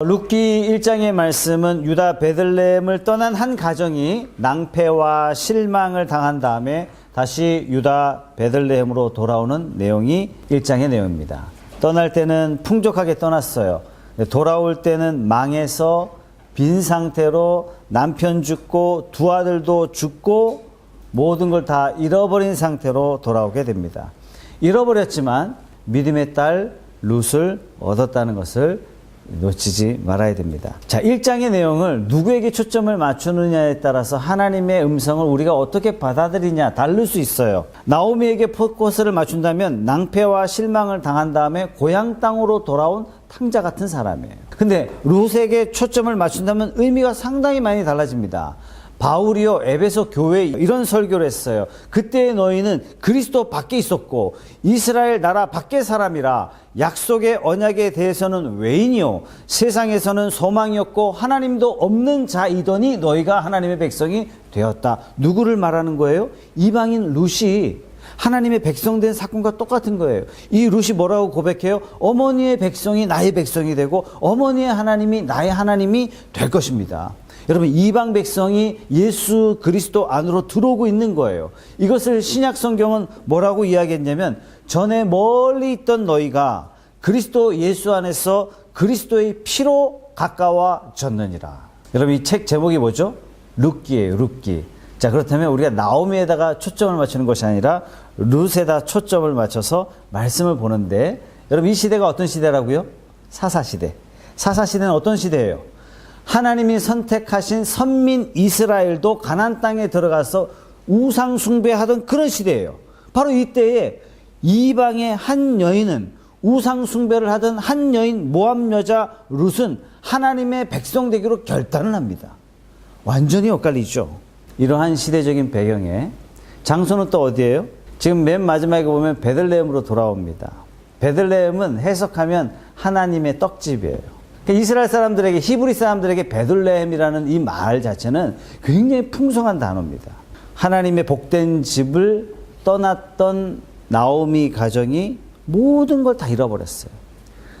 룻기 1장의 말씀은 유다 베들레헴을 떠난 한 가정이 낭패와 실망을 당한 다음에 다시 유다 베들레헴으로 돌아오는 내용이 1장의 내용입니다. 떠날 때는 풍족하게 떠났어요. 돌아올 때는 망해서 빈 상태로 남편 죽고 두 아들도 죽고 모든 걸 다 잃어버린 상태로 돌아오게 됩니다. 잃어버렸지만 믿음의 딸 룻을 얻었다는 것을 놓치지 말아야 됩니다. 자, 1장의 내용을 누구에게 초점을 맞추느냐에 따라서 하나님의 음성을 우리가 어떻게 받아들이냐 다를 수 있어요. 나오미에게 포커스를 맞춘다면 낭패와 실망을 당한 다음에 고향 땅으로 돌아온 탕자 같은 사람이에요. 근데 룻에게 초점을 맞춘다면 의미가 상당히 많이 달라집니다. 바울이요 에베소 교회에 이런 설교를 했어요. 그때 너희는 그리스도 밖에 있었고 이스라엘 나라 밖의 사람이라 약속의 언약에 대해서는 외인이요 세상에서는 소망이었고 하나님도 없는 자이더니 너희가 하나님의 백성이 되었다. 누구를 말하는 거예요? 이방인 룻이 하나님의 백성된 사건과 똑같은 거예요. 이 룻이 뭐라고 고백해요? 어머니의 백성이 나의 백성이 되고 어머니의 하나님이 나의 하나님이 될 것입니다. 여러분 이방 백성이 예수 그리스도 안으로 들어오고 있는 거예요. 이것을 신약 성경은 뭐라고 이야기했냐면 전에 멀리 있던 너희가 그리스도 예수 안에서 그리스도의 피로 가까워졌느니라. 여러분 이 책 제목이 뭐죠? 룻기예요. 룻기. 자 그렇다면 우리가 나오미에다가 초점을 맞추는 것이 아니라 룻에다 초점을 맞춰서 말씀을 보는데 여러분 이 시대가 어떤 시대라고요? 사사 시대. 사사 시대는 어떤 시대예요? 하나님이 선택하신 선민 이스라엘도 가난 땅에 들어가서 우상 숭배하던 그런 시대예요. 바로 이때에 이방의 한 여인은 우상 숭배를 하던 한 여인 모함 여자 룻은 하나님의 백성 되기로 결단을 합니다. 완전히 엇갈리죠. 이러한 시대적인 배경에 장소는 또 어디예요? 지금 맨 마지막에 보면 베들레헴으로 돌아옵니다. 베들레헴은 해석하면 하나님의 떡집이에요. 그러니까 이스라엘 사람들에게 히브리 사람들에게 베들레헴이라는 이 말 자체는 굉장히 풍성한 단어입니다. 하나님의 복된 집을 떠났던 나오미 가정이 모든 걸 다 잃어버렸어요.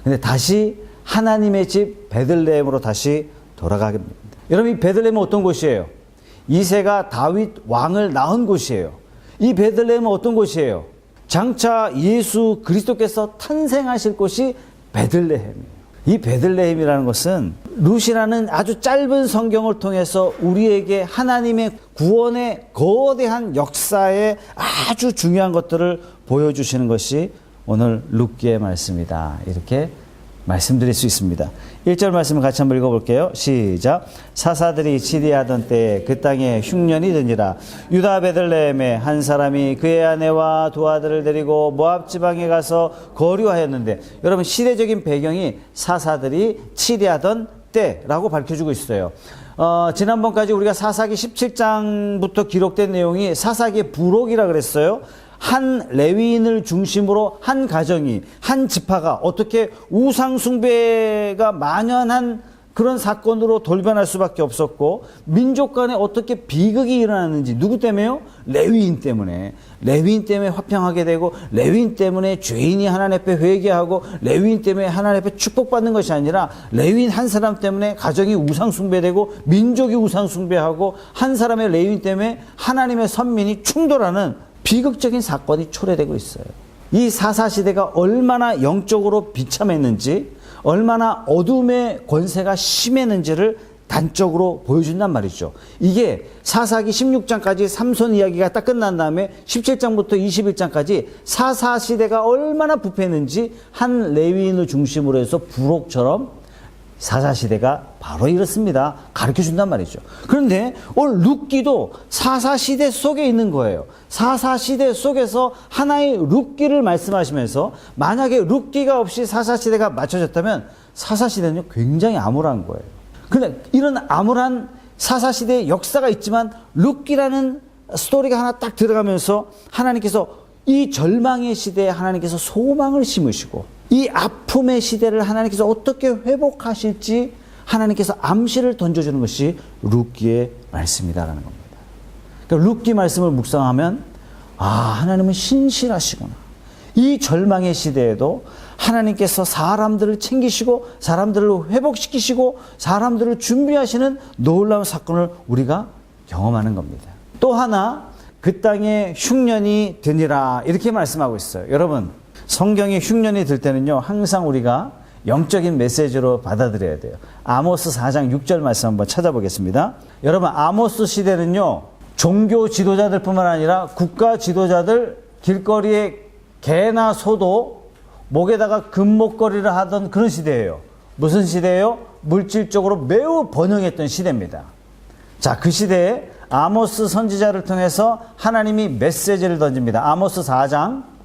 근데 다시 하나님의 집 베들레헴으로 다시 돌아가게 됩니다. 여러분 이 베들레헴은 어떤 곳이에요? 이세가 다윗 왕을 낳은 곳이에요. 이 베들레헴은 어떤 곳이에요? 장차 예수 그리스도께서 탄생하실 곳이 베들레헴이에요. 이 베들레헴이라는 것은 루시라는 아주 짧은 성경을 통해서 우리에게 하나님의 구원의 거대한 역사에 아주 중요한 것들을 보여주시는 것이 오늘 룻기의 말씀이다. 이렇게 말씀드릴 수 있습니다. 1절 말씀을 같이 한번 읽어볼게요. 시작. 사사들이 치리하던 때에 그 땅에 흉년이 드니라. 유다 베들레헴에 한 사람이 그의 아내와 두 아들을 데리고 모압 지방에 가서 거류하였는데 여러분 시대적인 배경이 사사들이 치리하던 때라고 밝혀주고 있어요. 어, 지난번까지 우리가 사사기 17장부터 기록된 내용이 사사기 부록이라 그랬어요. 한 레위인을 중심으로 한 가정이 한 지파가 어떻게 우상 숭배가 만연한 그런 사건으로 돌변할 수밖에 없었고 민족 간에 어떻게 비극이 일어나는지 누구 때문에요? 레위인 때문에 레위인 때문에 화평하게 되고 레위인 때문에 죄인이 하나님 앞에 회개하고 레위인 때문에 하나님 앞에 축복받는 것이 아니라 레위인 한 사람 때문에 가정이 우상 숭배되고 민족이 우상 숭배하고 한 사람의 레위인 때문에 하나님의 선민이 충돌하는 비극적인 사건이 초래되고 있어요. 이 사사 시대가 얼마나 영적으로 비참했는지 얼마나 어둠의 권세가 심했는지를 단적으로 보여준단 말이죠. 이게 사사기 16장까지 삼손 이야기가 딱 끝난 다음에 17장부터 21장까지 사사 시대가 얼마나 부패했는지 한 레위인을 중심으로 해서 부록처럼 사사 시대가 바로 이렇습니다. 가르쳐 준단 말이죠. 그런데 오늘 룻기도 사사 시대 속에 있는 거예요. 사사 시대 속에서 하나의 룻기를 말씀하시면서 만약에 룻기가 없이 사사 시대가 맞춰졌다면 사사 시대는 굉장히 암울한 거예요. 근데 이런 암울한 사사 시대의 역사가 있지만 룻기라는 스토리가 하나 딱 들어가면서 하나님께서 이 절망의 시대에 하나님께서 소망을 심으시고 이 아픔의 시대를 하나님께서 어떻게 회복하실지 하나님께서 암시를 던져주는 것이 룻기의 말씀이다라는 겁니다. 그러니까 룻기 말씀을 묵상하면 아 하나님은 신실하시구나. 이 절망의 시대에도 하나님께서 사람들을 챙기시고 사람들을 회복시키시고 사람들을 준비하시는 놀라운 사건을 우리가 경험하는 겁니다. 또 하나 그 땅에 흉년이 드니라 이렇게 말씀하고 있어요. 여러분 성경에 흉년이 들 때는요 항상 우리가 영적인 메시지로 받아들여야 돼요. 아모스 4장 6절 말씀 한번 찾아보겠습니다. 여러분 아모스 시대는요 종교 지도자들뿐만 아니라 국가 지도자들 길거리에 개나 소도 목에다가 금목걸이를 하던 그런 시대예요. 무슨 시대예요? 물질적으로 매우 번영했던 시대입니다. 자, 그 시대에 아모스 선지자를 통해서 하나님이 메시지를 던집니다. 아모스 4장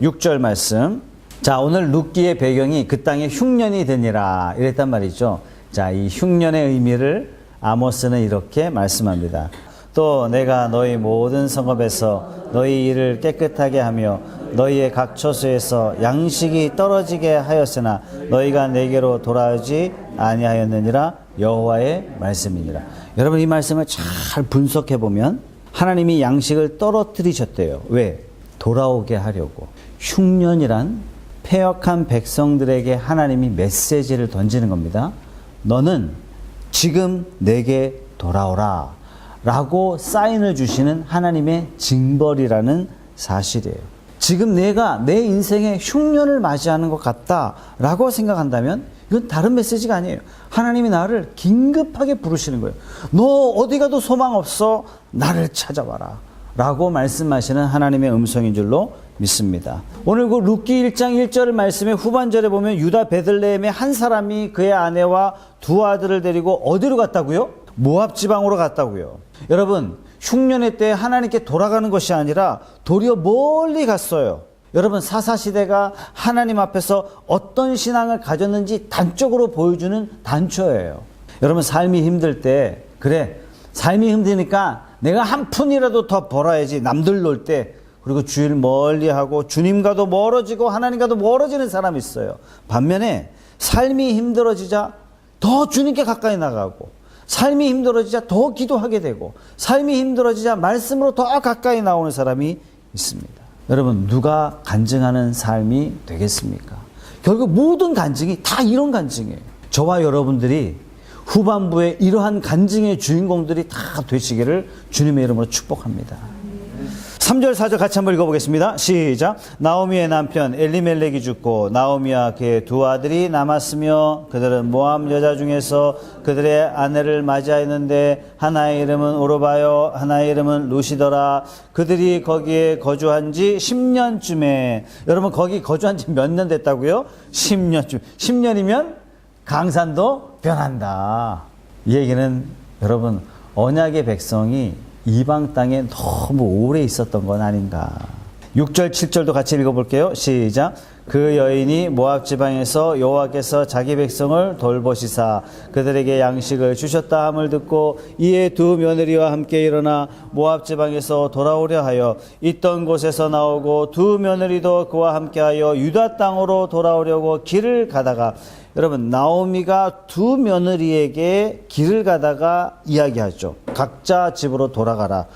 6절 말씀. 자, 오늘 룻기의 배경이 그 땅에 흉년이 되니라 이랬단 말이죠. 자, 이 흉년의 의미를 아모스는 이렇게 말씀합니다. 또 내가 너희 모든 성읍에서 너희 일을 깨끗하게 하며 너희의 각 처소에서 양식이 떨어지게 하였으나 너희가 내게로 돌아오지 아니하였느니라 여호와의 말씀이니라. 여러분 이 말씀을 잘 분석해 보면 하나님이 양식을 떨어뜨리셨대요. 왜? 돌아오게 하려고. 흉년이란 폐역한 백성들에게 하나님이 메시지를 던지는 겁니다. 너는 지금 내게 돌아오라. 라고 사인을 주시는 하나님의 징벌이라는 사실이에요. 지금 내가 내 인생에 흉년을 맞이하는 것 같다라고 생각한다면 이건 다른 메시지가 아니에요. 하나님이 나를 긴급하게 부르시는 거예요. 너 어디 가도 소망 없어. 나를 찾아와라. 라고 말씀하시는 하나님의 음성인 줄로 믿습니다. 오늘 그 룻기 1장 1절 말씀의 후반절에 보면 유다 베들레헴의 한 사람이 그의 아내와 두 아들을 데리고 어디로 갔다고요? 모압 지방으로 갔다고요. 여러분, 흉년의 때 하나님께 돌아가는 것이 아니라 도리어 멀리 갔어요. 여러분, 사사 시대가 하나님 앞에서 어떤 신앙을 가졌는지 단적으로 보여주는 단초예요. 여러분, 삶이 힘들 때, 그래, 삶이 힘드니까 내가 한 푼이라도 더 벌어야지 남들 놀 때, 그리고 주일 멀리 하고 주님과도 멀어지고 하나님과도 멀어지는 사람이 있어요. 반면에 삶이 힘들어지자 더 주님께 가까이 나가고 삶이 힘들어지자 더 기도하게 되고 삶이 힘들어지자 말씀으로 더 가까이 나오는 사람이 있습니다. 여러분 누가 간증하는 삶이 되겠습니까? 결국 모든 간증이 다 이런 간증이에요. 저와 여러분들이 후반부에 이러한 간증의 주인공들이 다 되시기를 주님의 이름으로 축복합니다. 3절 4절 같이 한번 읽어보겠습니다. 시작. 나오미의 남편 엘리멜렉이 죽고 나오미와 그의 두 아들이 남았으며 그들은 모함 여자 중에서 그들의 아내를 맞이하였는데 하나의 이름은 오르바요 하나의 이름은 루시더라. 그들이 거기에 거주한 지 10년쯤에 여러분 거기 거주한 지 몇 년 됐다고요? 10년쯤. 10년이면 강산도 변한다. 이 얘기는 여러분 언약의 백성이 이방 땅에 너무 오래 있었던 건 아닌가. 6절 7절도 같이 읽어볼게요. 시작. 그 여인이 모압 지방에서 여호와께서 자기 백성을 돌보시사 그들에게 양식을 주셨다 함을 듣고 이에 두 며느리와 함께 일어나 모압 지방에서 돌아오려 하여 있던 곳에서 나오고 두 며느리도 그와 함께하여 유다 땅으로 돌아오려고 길을 가다가 여러분 나오미가 두 며느리에게 길을 가다가 이야기하죠. 각자 집으로 돌아가라.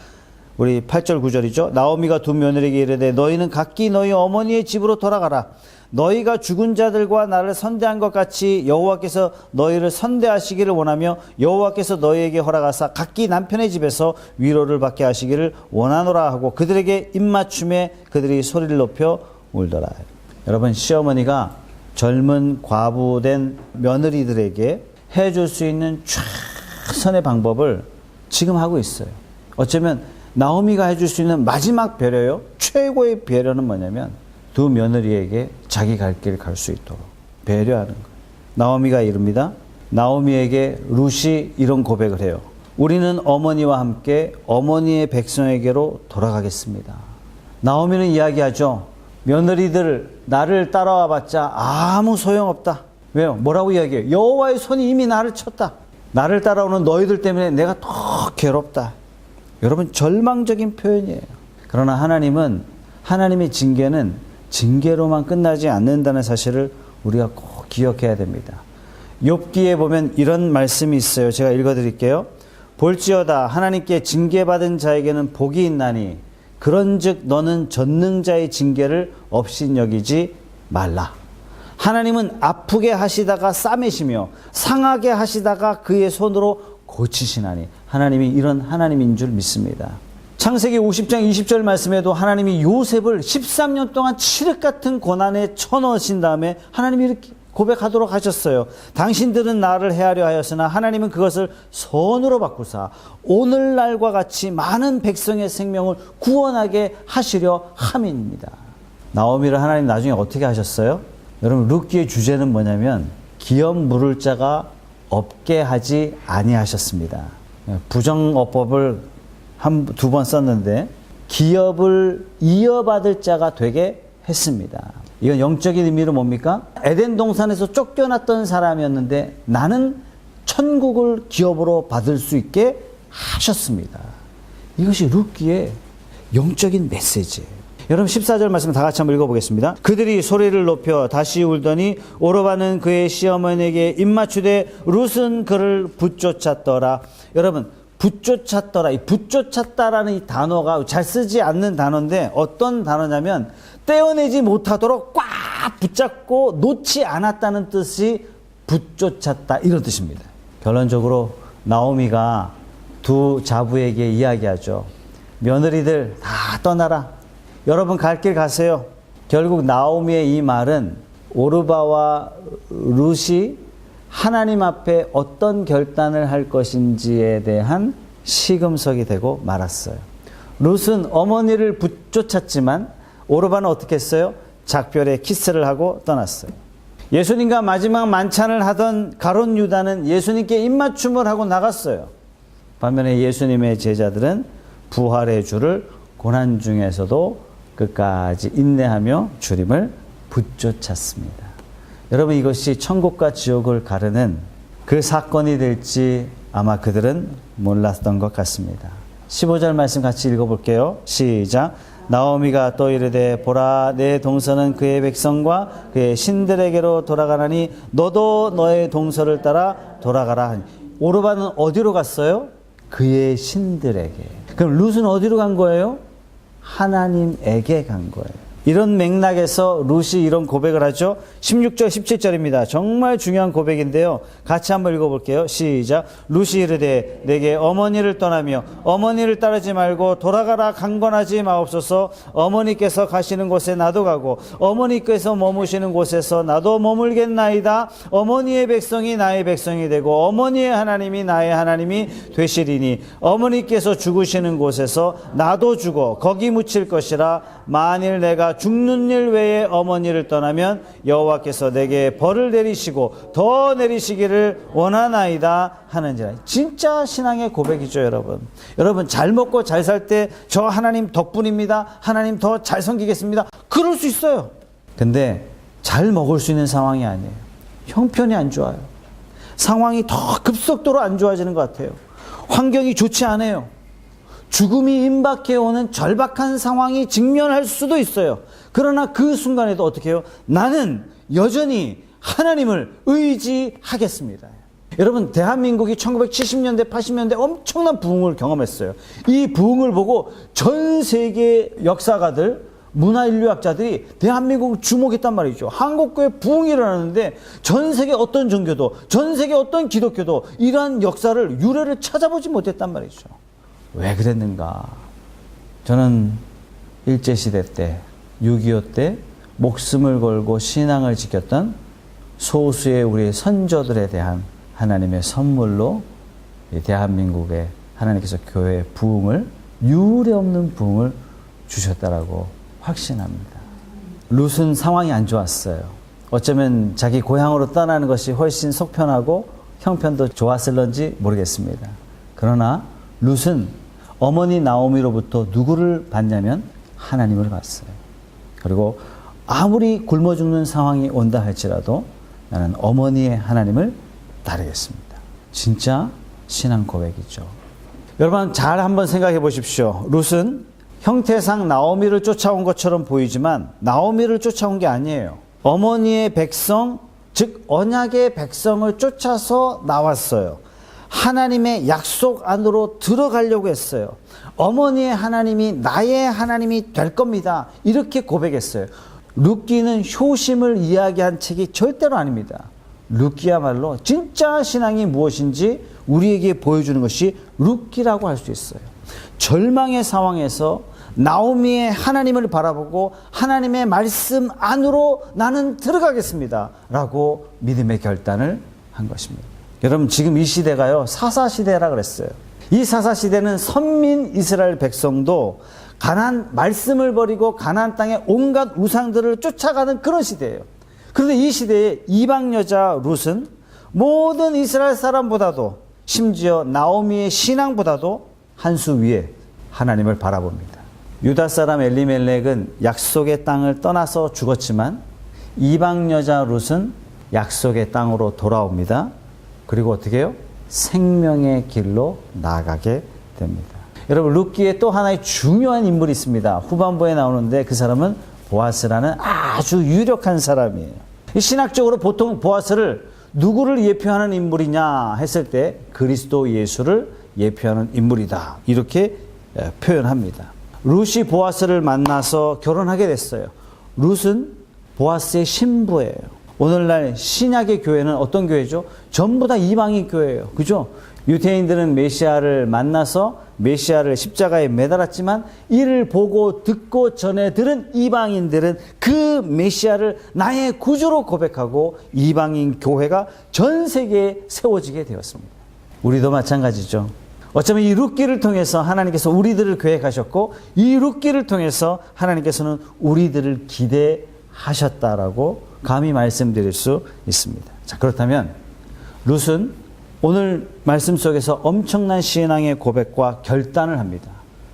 우리 8절 9절이죠. 나오미가 두 며느리에게 이르되 너희는 각기 너희 어머니의 집으로 돌아가라. 너희가 죽은 자들과 나를 선대한 것 같이 여호와께서 너희를 선대하시기를 원하며 여호와께서 너희에게 허락하사 각기 남편의 집에서 위로를 받게 하시기를 원하노라 하고 그들에게 입맞춤에 그들이 소리를 높여 울더라. 여러분 시어머니가 젊은 과부된 며느리들에게 해줄 수 있는 최선의 방법을 지금 하고 있어요. 어쩌면 나오미가 해줄 수 있는 마지막 배려요. 최고의 배려는 뭐냐면 두 며느리에게 자기 갈 길 갈 수 있도록 배려하는 거예요. 나오미가 이릅니다. 나오미에게 룻이 이런 고백을 해요. 우리는 어머니와 함께 어머니의 백성에게로 돌아가겠습니다. 나오미는 이야기하죠. 며느리들 나를 따라와 봤자 아무 소용없다. 왜요? 뭐라고 이야기해요? 여호와의 손이 이미 나를 쳤다. 나를 따라오는 너희들 때문에 내가 더 괴롭다. 여러분 절망적인 표현이에요. 그러나 하나님은 하나님의 징계는 징계로만 끝나지 않는다는 사실을 우리가 꼭 기억해야 됩니다. 욥기에 보면 이런 말씀이 있어요. 제가 읽어 드릴게요. 볼지어다 하나님께 징계받은 자에게는 복이 있나니 그런즉 너는 전능자의 징계를 없인 여기지 말라. 하나님은 아프게 하시다가 싸매시며 상하게 하시다가 그의 손으로 고치시나니 하나님이 이런 하나님인 줄 믿습니다. 창세기 50장 20절 말씀에도 하나님이 요셉을 13년 동안 칠흑 같은 고난에 쳐넣으신 다음에 하나님이 이렇게 고백하도록 하셨어요. 당신들은 나를 헤아려 하였으나 하나님은 그것을 선으로 바꾸사 오늘날과 같이 많은 백성의 생명을 구원하게 하시려 함입니다. 나오미를 하나님 나중에 어떻게 하셨어요? 여러분 룻기의 주제는 뭐냐면 기업 물을 자가 없게 하지 아니하셨습니다. 부정어법을 한 두 번 썼는데 기업을 이어받을 자가 되게 했습니다. 이건 영적인 의미로 뭡니까? 에덴 동산에서 쫓겨났던 사람이었는데 나는 천국을 기업으로 받을 수 있게 하셨습니다. 이것이 룻기의 영적인 메시지예요. 여러분 14절 말씀 다 같이 한번 읽어보겠습니다. 그들이 소리를 높여 다시 울더니 오르바는 그의 시어머니에게 입맞추되 룻은 그를 붙쫓았더라. 여러분 붙쫓았더라. 이 붙쫓았다라는 이 단어가 잘 쓰지 않는 단어인데 어떤 단어냐면 떼어내지 못하도록 꽉 붙잡고 놓지 않았다는 뜻이 붙쫓았다 이런 뜻입니다. 결론적으로 나오미가 두 자부에게 이야기하죠. 며느리들 다 떠나라. 여러분 갈 길 가세요. 결국 나오미의 이 말은 오르바와 룻이 하나님 앞에 어떤 결단을 할 것인지에 대한 시금석이 되고 말았어요. 룻은 어머니를 붙쫓았지만 오르바는 어떻게 했어요? 작별에 키스를 하고 떠났어요. 예수님과 마지막 만찬을 하던 가론 유다는 예수님께 입맞춤을 하고 나갔어요. 반면에 예수님의 제자들은 부활의 주를 고난 중에서도 끝까지 인내하며 주님을 붙쫓았습니다. 여러분 이것이 천국과 지옥을 가르는 그 사건이 될지 아마 그들은 몰랐던 것 같습니다. 15절 말씀 같이 읽어볼게요. 시작. 나오미가 또 이르되 보라 내 동서는 그의 백성과 그의 신들에게로 돌아가나니 너도 너의 동서를 따라 돌아가라. 하니. 오르바는 어디로 갔어요? 그의 신들에게. 그럼 룻은 어디로 간 거예요? 하나님에게 간 거예요. 이런 맥락에서 룻이 이런 고백을 하죠. 16절, 17절입니다. 정말 중요한 고백인데요. 같이 한번 읽어볼게요. 시작. 룻이 이르되 내게 어머니를 떠나며 어머니를 따르지 말고 돌아가라 강건하지 마옵소서 어머니께서 가시는 곳에 나도 가고 어머니께서 머무시는 곳에서 나도 머물겠나이다. 어머니의 백성이 나의 백성이 되고 어머니의 하나님이 나의 하나님이 되시리니 어머니께서 죽으시는 곳에서 나도 죽어 거기 묻힐 것이라 만일 내가 죽는 일 외에 어머니를 떠나면 여호와께서 내게 벌을 내리시고 더 내리시기를 원하나이다 하는지라. 진짜 신앙의 고백이죠, 여러분. 여러분 잘 먹고 잘 살 때 저 하나님 덕분입니다. 하나님 더 잘 섬기겠습니다. 그럴 수 있어요. 근데 잘 먹을 수 있는 상황이 아니에요. 형편이 안 좋아요. 상황이 더 급속도로 안 좋아지는 것 같아요. 환경이 좋지 않아요. 죽음이 임박해 오는 절박한 상황이 직면할 수도 있어요. 그러나 그 순간에도 어떻게 해요? 나는 여전히 하나님을 의지하겠습니다. 여러분, 대한민국이 1970년대, 80년대 엄청난 부흥을 경험했어요. 이 부흥을 보고 전 세계 역사가들, 문화 인류학자들이 대한민국을 주목했단 말이죠. 한국교회 부흥이 일어나는데 전 세계 어떤 종교도, 전 세계 어떤 기독교도 이러한 역사를, 유래를 찾아보지 못했단 말이죠. 왜 그랬는가? 저는 일제시대 때, 6.25 때 목숨을 걸고 신앙을 지켰던 소수의 우리 선조들에 대한 하나님의 선물로 이 대한민국에 하나님께서 교회의 부흥을 유례 없는 부흥을 주셨다라고 확신합니다. 룻은 상황이 안 좋았어요. 어쩌면 자기 고향으로 떠나는 것이 훨씬 속편하고 형편도 좋았을런지 모르겠습니다. 그러나 룻은 어머니 나오미로부터 누구를 받냐면 하나님을 받았어요. 그리고 아무리 굶어 죽는 상황이 온다 할지라도 나는 어머니의 하나님을 따르겠습니다. 진짜 신앙 고백이죠. 여러분 잘 한번 생각해 보십시오. 룻은 형태상 나오미를 쫓아온 것처럼 보이지만 나오미를 쫓아온 게 아니에요. 어머니의 백성, 즉 언약의 백성을 쫓아서 나왔어요. 하나님의 약속 안으로 들어가려고 했어요. 어머니의 하나님이 나의 하나님이 될 겁니다. 이렇게 고백했어요. 룻기는 효심을 이야기한 책이 절대로 아닙니다. 룻기야말로 진짜 신앙이 무엇인지 우리에게 보여주는 것이 룻기라고 할 수 있어요. 절망의 상황에서 나오미의 하나님을 바라보고 하나님의 말씀 안으로 나는 들어가겠습니다. 라고 믿음의 결단을 한 것입니다. 여러분, 지금 이 시대가요, 사사 시대라 그랬어요. 이 사사 시대는 선민 이스라엘 백성도 가난 말씀을 버리고 가난 땅의 온갖 우상들을 쫓아가는 그런 시대예요. 그런데 이 시대에 이방 여자 룻은 모든 이스라엘 사람보다도 심지어 나오미의 신앙보다도 한 수 위에 하나님을 바라봅니다. 유다 사람 엘리멜렉은 약속의 땅을 떠나서 죽었지만 이방 여자 룻은 약속의 땅으로 돌아옵니다. 그리고 어떻게 해요? 생명의 길로 나아가게 됩니다. 여러분 룻기에 또 하나의 중요한 인물이 있습니다. 후반부에 나오는데 그 사람은 보아스라는 아주 유력한 사람이에요. 신학적으로 보통 보아스를 누구를 예표하는 인물이냐 했을 때 그리스도 예수를 예표하는 인물이다. 이렇게 표현합니다. 룻이 보아스를 만나서 결혼하게 됐어요. 룻은 보아스의 신부예요. 오늘날 신약의 교회는 어떤 교회죠? 전부 다 이방인 교회예요. 그죠? 유태인들은 메시아를 만나서 메시아를 십자가에 매달았지만 이를 보고 듣고 전해 들은 이방인들은 그 메시아를 나의 구주로 고백하고 이방인 교회가 전 세계에 세워지게 되었습니다. 우리도 마찬가지죠. 어쩌면 이 룻기를 통해서 하나님께서 우리들을 계획하셨고 이 룻기를 통해서 하나님께서는 우리들을 기대하셨다라고 감히 말씀드릴 수 있습니다. 자, 그렇다면 룻은 오늘 말씀 속에서 엄청난 신앙의 고백과 결단을 합니다.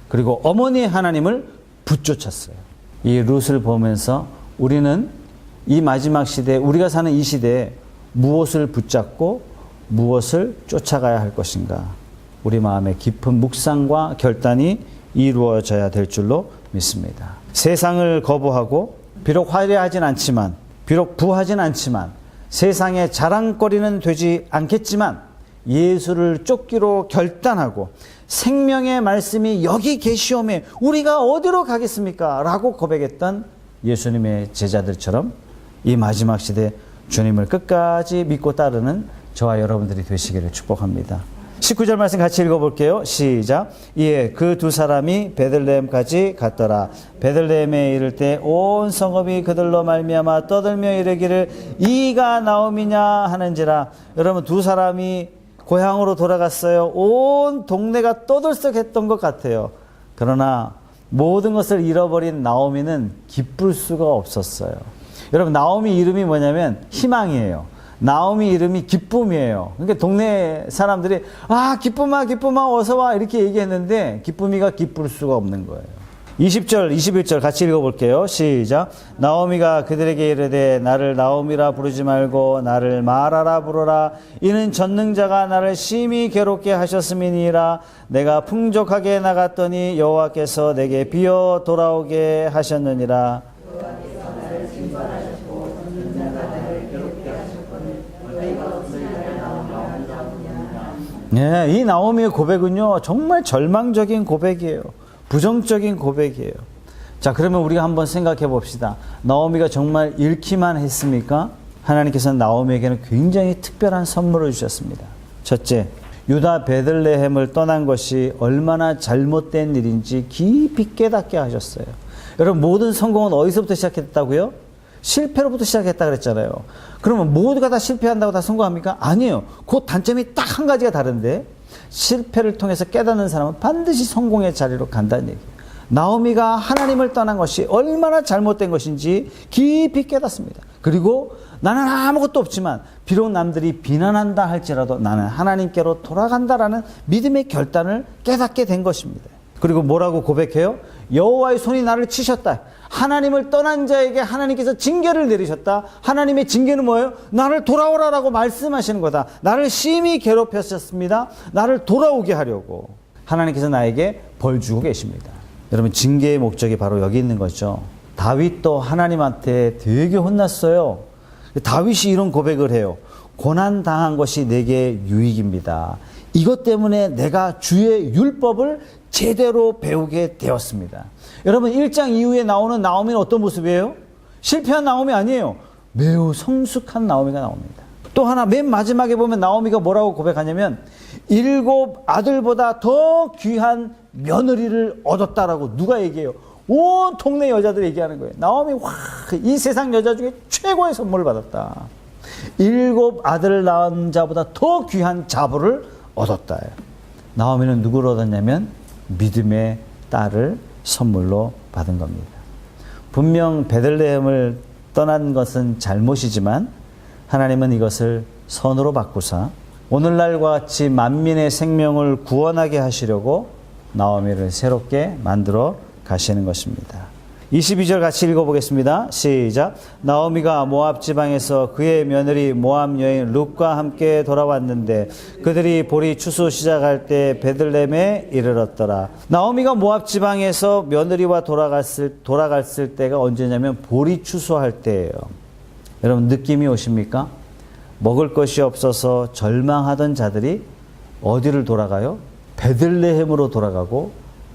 그리고 어머니의 하나님을 붙쫓았어요. 이 룻을 보면서 우리는 이 마지막 시대에 우리가 사는 이 시대에 무엇을 붙잡고 무엇을 쫓아가야 할 것인가? 우리 마음의 깊은 묵상과 결단이 이루어져야 될 줄로 믿습니다. 세상을 거부하고 비록 화려하진 않지만 비록 부하진 않지만 세상의 자랑거리는 되지 않겠지만 예수를 쫓기로 결단하고 생명의 말씀이 여기 계시오매 우리가 어디로 가겠습니까? 라고 고백했던 예수님의 제자들처럼 이 마지막 시대 주님을 끝까지 믿고 따르는 저와 여러분들이 되시기를 축복합니다. 19절 말씀 같이 읽어볼게요. 시작. 예, 그 두 사람이 베들레헴까지 갔더라. 베들레헴에 이를 때 온 성읍이 그들로 말미암아 떠들며 이르기를 이가 나옴이냐 하는지라. 여러분 두 사람이 고향으로 돌아갔어요. 온 동네가 떠들썩했던 것 같아요. 그러나 모든 것을 잃어버린 나오미는 기쁠 수가 없었어요. 여러분 나오미 이름이 뭐냐면 희망이에요. 나오미 이름이 기쁨이에요. 그러니까 동네 사람들이 아 기쁨아 기쁨아 어서 와 이렇게 얘기했는데 기쁨이가 기쁠 수가 없는 거예요. 20절, 21절 같이 읽어볼게요. 시작. 나오미가 그들에게 이르되 나를 나오미라 부르지 말고 나를 마라라 부르라. 이는 전능자가 나를 심히 괴롭게 하셨음이니라. 내가 풍족하게 나갔더니 여호와께서 내게 비어 돌아오게 하셨느니라. 네, 이 나오미의 고백은요, 정말 절망적인 고백이에요. 부정적인 고백이에요. 자, 그러면 우리가 한번 생각해 봅시다. 나오미가 정말 잃기만 했습니까? 하나님께서는 나오미에게는 굉장히 특별한 선물을 주셨습니다. 첫째, 유다 베들레헴을 떠난 것이 얼마나 잘못된 일인지 깊이 깨닫게 하셨어요. 여러분, 모든 성공은 어디서부터 시작했다고요? 실패로부터 시작했다 그랬잖아요. 그러면 모두가 다 실패한다고 다 성공합니까? 아니에요. 그 단점이 딱 한 가지가 다른데 실패를 통해서 깨닫는 사람은 반드시 성공의 자리로 간다는 얘기예요. 나오미가 하나님을 떠난 것이 얼마나 잘못된 것인지 깊이 깨닫습니다. 그리고 나는 아무것도 없지만 비록 남들이 비난한다 할지라도 나는 하나님께로 돌아간다라는 믿음의 결단을 깨닫게 된 것입니다. 그리고 뭐라고 고백해요? 여호와의 손이 나를 치셨다. 하나님을 떠난 자에게 하나님께서 징계를 내리셨다. 하나님의 징계는 뭐예요? 나를 돌아오라라고 말씀하시는 거다. 나를 심히 괴롭혔었습니다. 나를 돌아오게 하려고 하나님께서 나에게 벌 주고 계십니다. 여러분 징계의 목적이 바로 여기 있는 거죠. 다윗도 하나님한테 되게 혼났어요. 다윗이 이런 고백을 해요. 고난 당한 것이 내게 유익입니다. 이것 때문에 내가 주의 율법을 제대로 배우게 되었습니다. 여러분 1장 이후에 나오는 나오미는 어떤 모습이에요? 실패한 나오미 아니에요. 매우 성숙한 나오미가 나옵니다. 또 하나 맨 마지막에 보면 나오미가 뭐라고 고백하냐면 일곱 아들보다 더 귀한 며느리를 얻었다라고 누가 얘기해요? 온 동네 여자들이 얘기하는 거예요. 나오미 와, 이 세상 여자 중에 최고의 선물을 받았다. 일곱 아들을 낳은 자보다 더 귀한 자부를 얻었다. 나오미는 누구를 얻었냐면 믿음의 딸을 선물로 받은 겁니다. 분명 베들레헴을 떠난 것은 잘못이지만 하나님은 이것을 선으로 바꾸사 오늘날과 같이 만민의 생명을 구원하게 하시려고 나오미를 새롭게 만들어 가시는 것입니다. 22절 같이 읽어보겠습니다. 시작. 나오미가 모압 지방에서 그의 며느리 모압 여인 룻과 함께 돌아왔는데 그들이 보리 추수 시작할 때 베들렘에 이르렀더라. 나오미가 모압 지방에서 며느리와 돌아갔을 돌아갔을 때가 언제냐면 보리 추수할 때예요. 여러분 느낌이 오십니까? 먹을 것이 없어서 절망하던 자들이 어디를 돌아가요? 베들레헴으로 돌아가고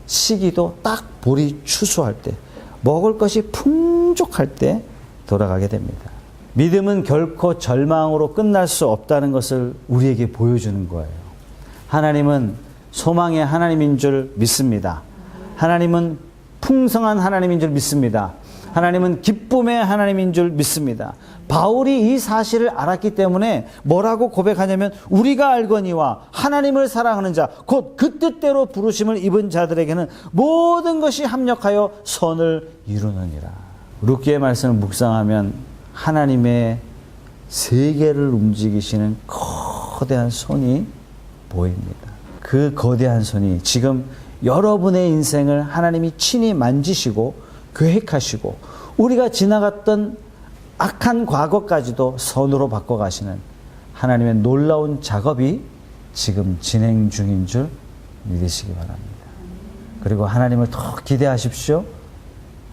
시기도 딱 보리 추수할 때 먹을 것이 풍족할 때 돌아가게 됩니다. 믿음은 결코 절망으로 끝날 수 없다는 것을 우리에게 보여주는 거예요. 하나님은 소망의 하나님인 줄 믿습니다. 하나님은 풍성한 하나님인 줄 믿습니다. 하나님은 기쁨의 하나님인 줄 믿습니다. 바울이 이 사실을 알았기 때문에 뭐라고 고백하냐면 우리가 알거니와 하나님을 사랑하는 자, 곧 그 뜻대로 부르심을 입은 자들에게는 모든 것이 합력하여 선을 이루느니라. 룻기의 말씀을 묵상하면 하나님의 세계를 움직이시는 거대한 손이 보입니다. 그 거대한 손이 지금 여러분의 인생을 하나님이 친히 만지시고 계획하시고 우리가 지나갔던 악한 과거까지도 선으로 바꿔가시는 하나님의 놀라운 작업이 지금 진행 중인 줄 믿으시기 바랍니다. 그리고 하나님을 더 기대하십시오.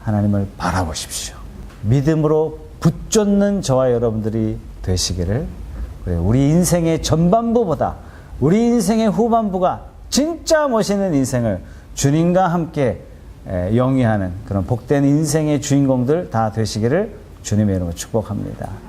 하나님을 바라보십시오. 믿음으로 붙잡는 저와 여러분들이 되시기를. 우리 인생의 전반부보다 우리 인생의 후반부가 진짜 멋있는 인생을 주님과 함께 에, 영위하는 그런 복된 인생의 주인공들 다 되시기를 주님의 이름으로 축복합니다.